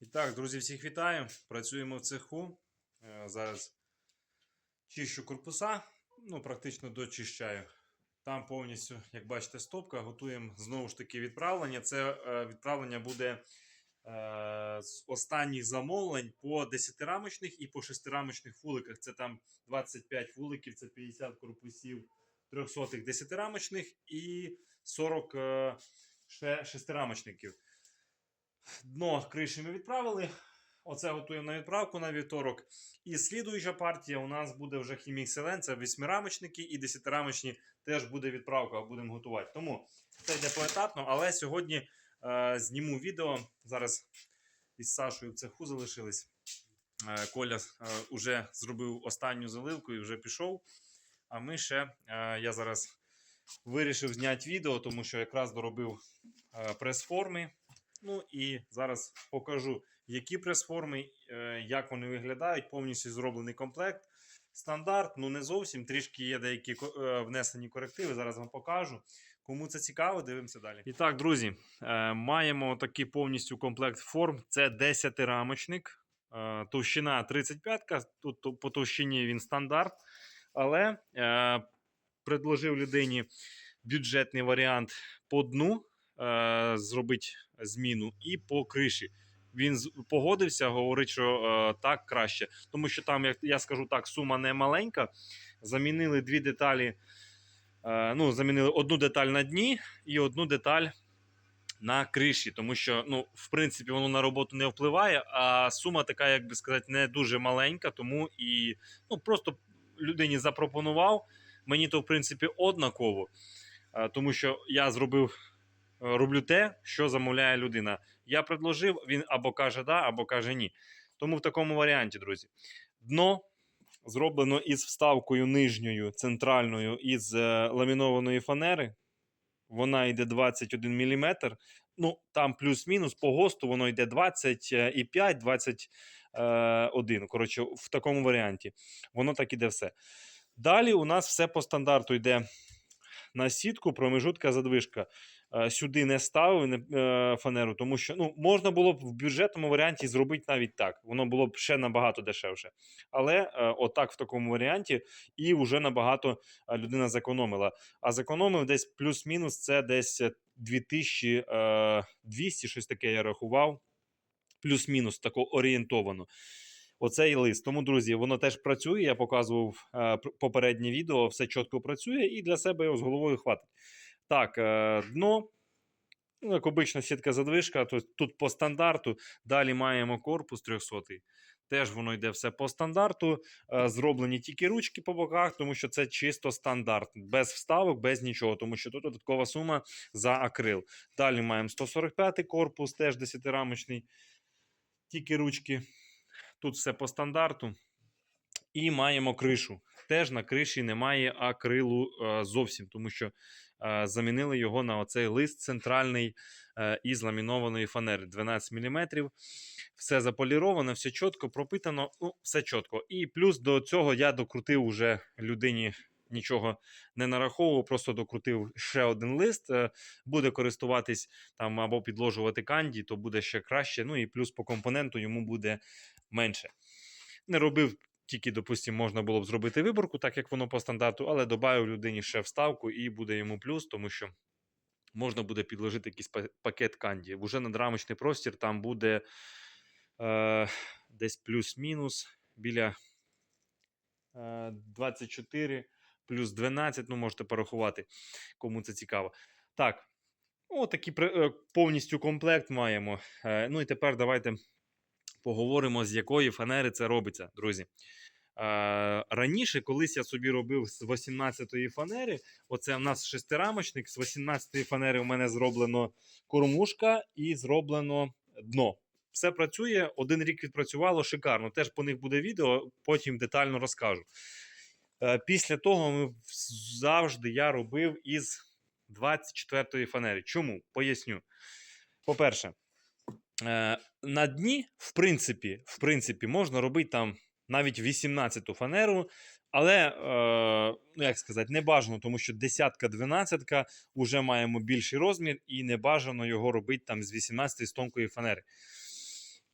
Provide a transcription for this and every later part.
І так, друзі, всіх вітаю. Працюємо в цеху. Е, Зараз чищу корпуса, ну, практично дочищаю. Там повністю, як бачите, стопка. Готуємо знову ж таки відправлення. Це е, відправлення буде е, з останніх замовлень по 10-рамочних і по 6-рамочних фуликах. Це там 25 фуликів, це 50 корпусів 300 10-рамочних і 40 е, ще 6-рамочників. Дно криші ми відправили. Оце готуємо на відправку на вівторок. І слідуюча партія у нас буде вже хімік Селен, це восьмирамочники і десятирамочні теж буде відправка, будемо готувати. Тому це йде поетапно, але сьогодні е, зніму відео. Зараз із Сашою в цеху залишились. Е, Коля е, вже зробив останню заливку і вже пішов. А ми ще, е, я зараз вирішив зняти відео, тому що якраз доробив е, прес-форми. Ну і зараз покажу, які прес-форми, е, як вони виглядають. Повністю зроблений комплект. Стандарт, ну не зовсім. Трішки є деякі е, внесені корективи. Зараз вам покажу. Кому це цікаво, дивимося далі. І так, друзі, е, маємо такий повністю комплект форм. Це 10-рамочник, е, товщина 35 Тут по товщині він стандарт. Але предложив людині бюджетний варіант по дну зробити зміну і по криші. Він погодився, говорить, що е, так краще. Тому що там, як я скажу так, сума не маленька. Замінили дві деталі. Е, ну, замінили одну деталь на дні і одну деталь на криші. Тому що, ну, в принципі, воно на роботу не впливає, а сума така, як би сказати, не дуже маленька. Тому і ну, просто людині запропонував. Мені то, в принципі, однаково. Е, тому що я зробив е, роблю те, що замовляє людина. Я предложив, він або каже да, або каже ні. Тому в такому варіанті, друзі. Дно зроблено із вставкою нижньою центральною із е, ламінованої фанери. Вона йде 21 мм. Ну, там плюс-мінус по ГОСТу воно йде 25, 21. Коротше, в такому варіанті. Воно так іде все. Далі у нас все по стандарту йде на сітку, промежутка, задвижка. Е, Сюди не ставив е, фанеру, тому що ну, можна було б в бюджетному варіанті зробити навіть так. Воно було б ще набагато дешевше. Але е, отак в такому варіанті, і вже набагато людина зекономила. А зекономив десь плюс-мінус це десь е, 2200, щось таке я рахував. Плюс-мінус тако орієнтовано. Оцей лист. Тому, друзі, воно теж працює. Я показував попереднє відео, все чітко працює, і для себе його з головою хватить. Так, е, дно. Ну, як обична сітка задвижка, то тут по стандарту. Далі маємо корпус 300. Теж воно йде все по стандарту. Е, Зроблені тільки ручки по боках, тому що це чисто стандарт, без вставок, без нічого, тому що тут додаткова сума за акрил. Далі маємо 145 корпус, теж 10-рамочний, тільки ручки. Тут все по стандарту. І маємо кришу. Теж на криші немає акрилу е, зовсім, тому що замінили його на оцей лист центральний е, із ламінованої фанери 12 мм. Все заполіровано, все чітко, пропитано, ну, все чітко. І плюс до цього я докрутив уже людині. Нічого не нараховував, просто докрутив ще один лист. е, Буде користуватись там або підложувати канді, то буде ще краще. Ну і плюс по компоненту йому буде менше. Не робив тільки, допустимо, можна було б зробити виборку, так як воно по стандарту, але додав людині ще вставку і буде йому плюс, тому що можна буде підложити якийсь пакет канді. Уже надрамочний простір там буде е, десь плюс-мінус біля е, 24 плюс 12, ну можете порахувати, кому це цікаво. Так, отакий е, повністю комплект маємо. Е, ну і тепер давайте поговоримо, з якої фанери це робиться, друзі. Е, раніше, колись я собі робив з 18-ї фанери. Оце в нас шестирамочник. З 18-ї фанери у мене зроблено кормушка і зроблено дно. Все працює, один рік відпрацювало шикарно. Теж по них буде відео, потім детально розкажу. Е, після того ми завжди я робив із 24-ї фанери. Чому? Поясню. По-перше, на дні, в принципі, в принципі, можна робити там навіть 18-ту фанеру, але, е, ну як сказати, не бажано, тому що десятка, дванадцятка вже маємо більший розмір, і не бажано його робити там з 18 з тонкої фанери.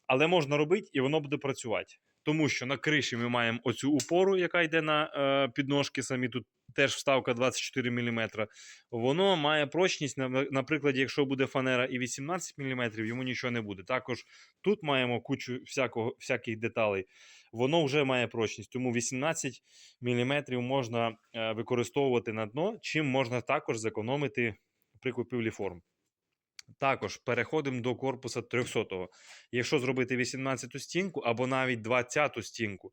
Але можна робити, і воно буде працювати. Тому що на криші ми маємо оцю упору, яка йде на е, підножки самі. Тут теж вставка 24 мм. Воно має прочність, на- наприклад, якщо буде фанера і 18 мм, йому нічого не буде. Також тут маємо кучу всякого, всяких деталей. Воно вже має прочність, тому 18 мм можна е, використовувати на дно, чим можна також зекономити при купівлі форм. Також переходимо до корпуса 300-го. Якщо зробити 18-ту стінку або навіть 20-ту стінку,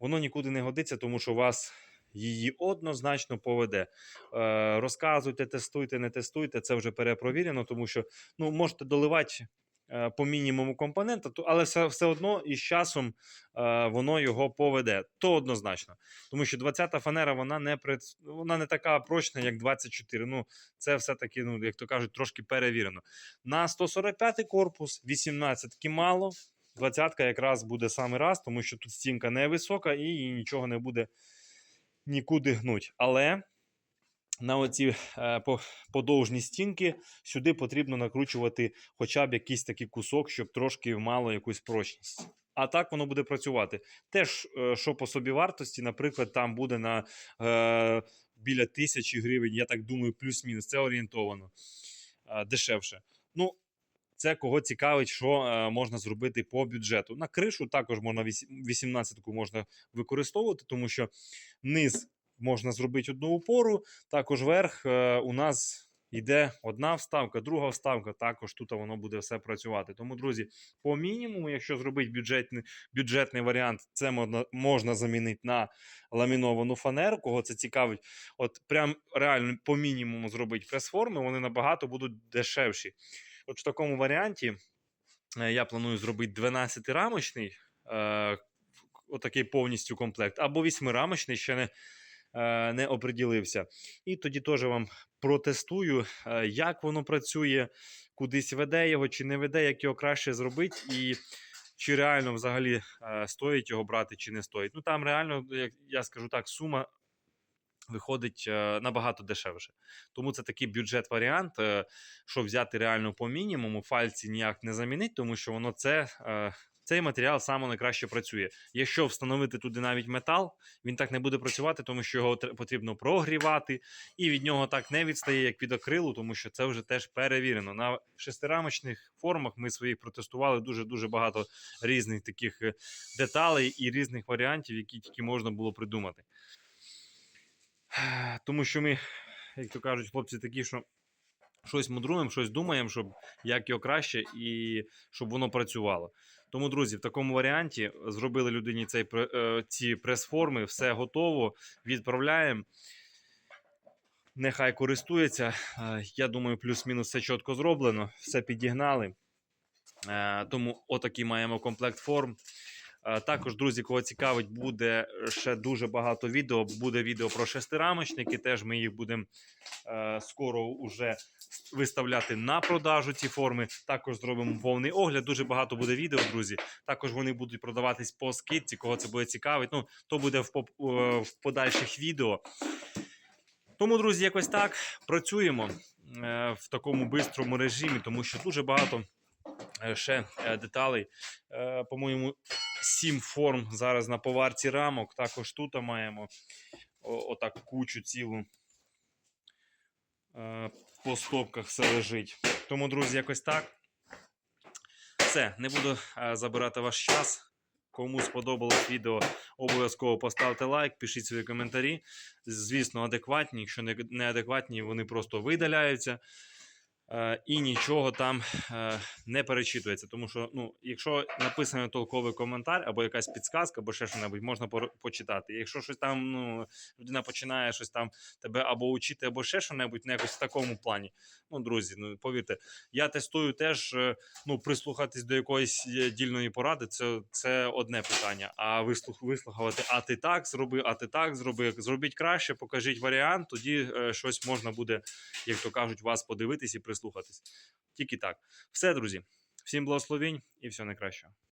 воно нікуди не годиться, тому що вас її однозначно поведе. Е, розказуйте, тестуйте, не тестуйте, це вже перепровірено, тому що ну, можете доливати по мінімуму компонента, але все, все одно із часом е, воно його поведе. То однозначно. Тому що 20-та фанера вона не, вона не така прочна, як 24. Ну, це все-таки, ну, як то кажуть, трошки перевірено. На 145 корпус 18 мало. 20 якраз буде саме раз, тому що тут стінка невисока і їй нічого не буде нікуди гнуть. Але на оці е, по- подовжні стінки сюди потрібно накручувати хоча б якийсь такий кусок, щоб трошки мало якусь прочність. А так воно буде працювати. Теж, е, що по собі вартості, наприклад, там буде на е, біля тисячі гривень, я так думаю, плюс-мінус. Це орієнтовано е, дешевше. Ну, це кого цікавить, що е, можна зробити по бюджету. На кришу також можна 18-ку можна використовувати, тому що низ можна зробити одну опору, також верх е, у нас йде одна вставка, друга вставка. Також тут воно буде все працювати. Тому, друзі, по мінімуму, якщо зробити бюджетний, бюджетний варіант, це можна, замінити на ламіновану фанеру. Кого це цікавить, от прям реально по мінімуму зробити прес-форми, вони набагато будуть дешевші. От в такому варіанті е, я планую зробити 12-рамочний, е, отакий повністю комплект, або 8-рамочний, ще не, не оприділився. І тоді теж вам протестую, е, як воно працює, кудись веде його чи не веде, як його краще зробити, і чи реально взагалі е, стоїть його брати, чи не стоїть. Ну там реально, як я скажу так, сума. Виходить е, набагато дешевше. Тому це такий бюджет-варіант, е, що взяти реально по мінімуму, фальці ніяк не замінить, тому що воно це, е, цей матеріал саме найкраще працює. Якщо встановити туди навіть метал, він так не буде працювати, тому що його потрібно прогрівати, і від нього так не відстає, як від акрилу, тому що це вже теж перевірено. На шестирамочних формах ми своїх протестували дуже дуже багато різних таких е, деталей і різних варіантів, які тільки можна було придумати. Тому що ми, як то кажуть, хлопці такі, що щось мудруємо, щось думаємо, щоб як його краще і щоб воно працювало. Тому, друзі, в такому варіанті зробили людині цей, е, ці прес-форми, все готово, відправляємо. Нехай користується. Е, Я думаю, плюс-мінус все чітко зроблено, все підігнали. Е, Тому отакий маємо комплект форм. Е, Також, друзі, кого цікавить, буде ще дуже багато відео. Буде відео про шестирамочники. Теж ми їх будемо е, скоро уже виставляти на продажу ці форми. Також зробимо повний огляд. Дуже багато буде відео, друзі. Також вони будуть продаватись по скидці. Кого це буде цікавить. Ну, то буде в, е, в подальших відео. Тому, друзі, якось так працюємо в такому бистрому режимі, тому що дуже багато ще е, деталей. Е, По-моєму, сім форм зараз на поварці рамок. Також тут маємо отак кучу цілу. Е, По стопках все лежить. Тому, друзі, якось так. Все, не буду е, забирати ваш час. Кому сподобалось відео, обов'язково поставте лайк, пишіть свої коментарі. Звісно, адекватні. Якщо не- неадекватні, вони просто видаляються. Е, і нічого там е, не перечитується. Тому що, ну, якщо написано толковий коментар або якась підсказка, або ще що-небудь, можна почитати. Якщо щось там, ну, людина починає щось там тебе або учити, або ще що-небудь, ну, якось в такому плані. Ну, друзі, ну повірте, я тестую теж, е, ну, прислухатись до якоїсь дільної поради, це, це одне питання. А вислух, вислухати, а ти так зроби, а ти так зроби. Зробіть краще, покажіть варіант, тоді щось можна буде, як то кажуть, вас подивитись і прислухатись. Тільки так. Все, друзі. Всім благословень і всього найкращого.